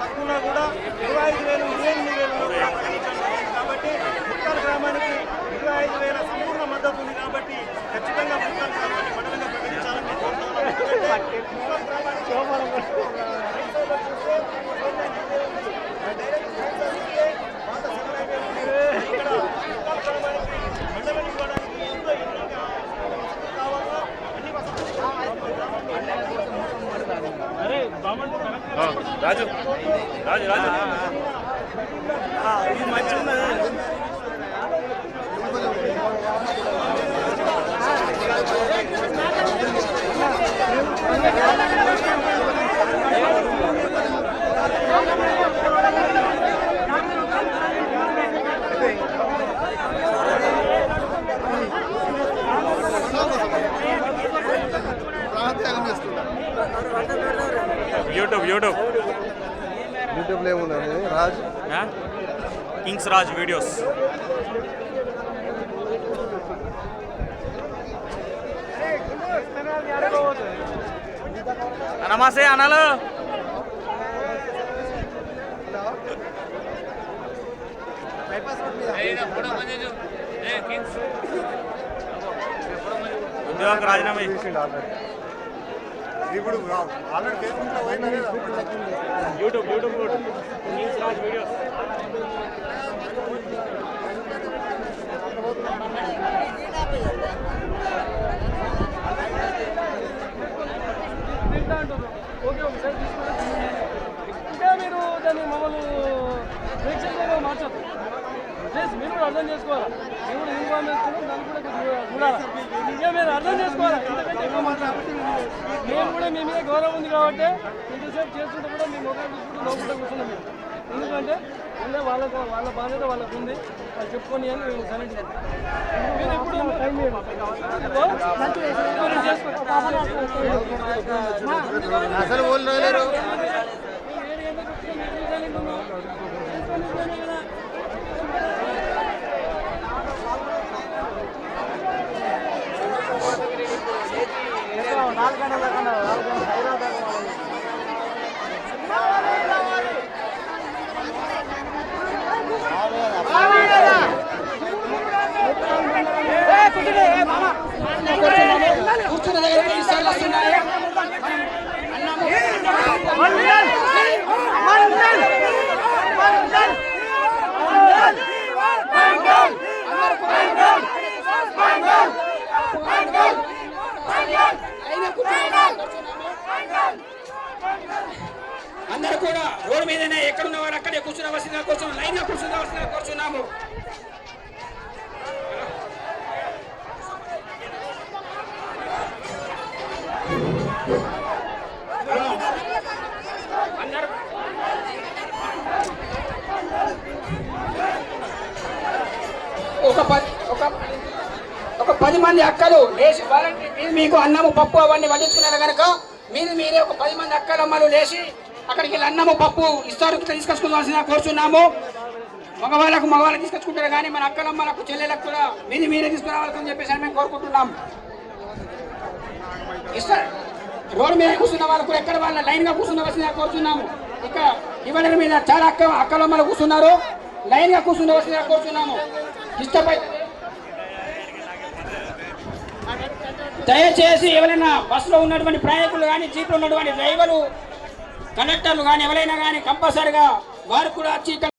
తక్కువ కూడా ఇరవై ఐదు వేలు ఇరవై ఎనిమిది వేలు కాబట్టి ముక్కల్ గ్రామానికి ఇరవై ఐదు వేల సంపూర్ణ మద్దతు ఉంది కాబట్టి ఖచ్చితంగా ముక్కల్ గ్రామాన్ని మండలంగా ప్రకటించాలని కోరుతున్నాం. రాజు రాజు రాజు. ఇది మంచిగా యూట్యూబ్ యూట్యూబ్ యూట్యూబ్లో ఏమున్నది రాజ్ కింగ్స్ రాజ్ వీడియోస్ నమస్తే అనాలు ఉద్యోగం రాజీనామా చేయి. చేసిండు ఆల్రెడీ ఇప్పుడు ఆల్రెడీ ఫేస్బుక్లో పోయినా YouTube YouTube kings Raj videos okay తీసుకుని ఇంకా మీరు దాన్ని మమ్మల్ని ప్రేక్షకులుగా మార్చద్దు ప్లీజ్ మీరు కూడా అర్థం చేసుకోవాలా? మేము కూడా చేస్తున్నాం దాన్ని కూడా కొద్దిగా చూడాలి ఇంకా మీరు అర్థం చేసుకోవాలా మేము కూడా మీ మీద గౌరవం ఉంది కాబట్టి ఇంతసేపు చేస్తుంటే కూడా మీ మొబైల్ చూసుకుంటూ నవ్వుకుంటూ కూర్చున్నాం మేము. ఎందుకంటే అంటే వాళ్ళకు వాళ్ళ బాధ్యత వాళ్ళకు ఉంది. వాళ్ళు చెప్పుకొని అని మేము సైలెంట్ మీరు ఇప్పుడు టైం అందరూ కూడా రోడ్డు మీదనే ఎక్కడున్న వారు అక్కడే కూర్చున్నవలసిందిగా కూర్చున్నాం లైన్గా కూర్చున్నవలసిందిగా కూర్చున్నాము. ఒక పది ఒక ఒక పది మంది అక్కలు లేచి వాలంటీర్ మీరు మీకు అన్నము పప్పు అవన్నీ వడ్డించుకున్నారు కనుక మీరు మీరే ఒక పది మంది అక్కలమ్మలు లేచి అక్కడికి వెళ్ళి అన్నము పప్పు ఇస్తారు తీసుకొచ్చుకోవాల్సిన కోరుచున్నాము. మగవాళ్ళకు మగవాళ్ళకి తీసుకొచ్చుకుంటారు కానీ మన అక్కలమ్మలకు చెల్లెలకు కూడా మీది మీరే తీసుకురావాలని చెప్పేసి మేము కోరుకుంటున్నాం. ఇస్తారు రోడ్డు మీద కూర్చున్న వాళ్ళు కూడా ఎక్కడ వాళ్ళ లైన్గా కూర్చున్నవలసిందిగా కోరుచున్నాము. ఇక ఇవ్వడం మీద చాలా అక్క అక్కలమ్మలు కూర్చున్నారు. లైన్గా కూర్చున్నవలసిందిగా కోరుచున్నాము. ఇష్టపై దయచేసి ఎవరైనా బస్సులో ఉన్నటువంటి ప్రయాణికులు కానీ జీప్లో ఉన్నటువంటి డ్రైవర్లు కండక్టర్లు కానీ ఎవరైనా కానీ కంపల్సరిగా వారు కూడా వచ్చి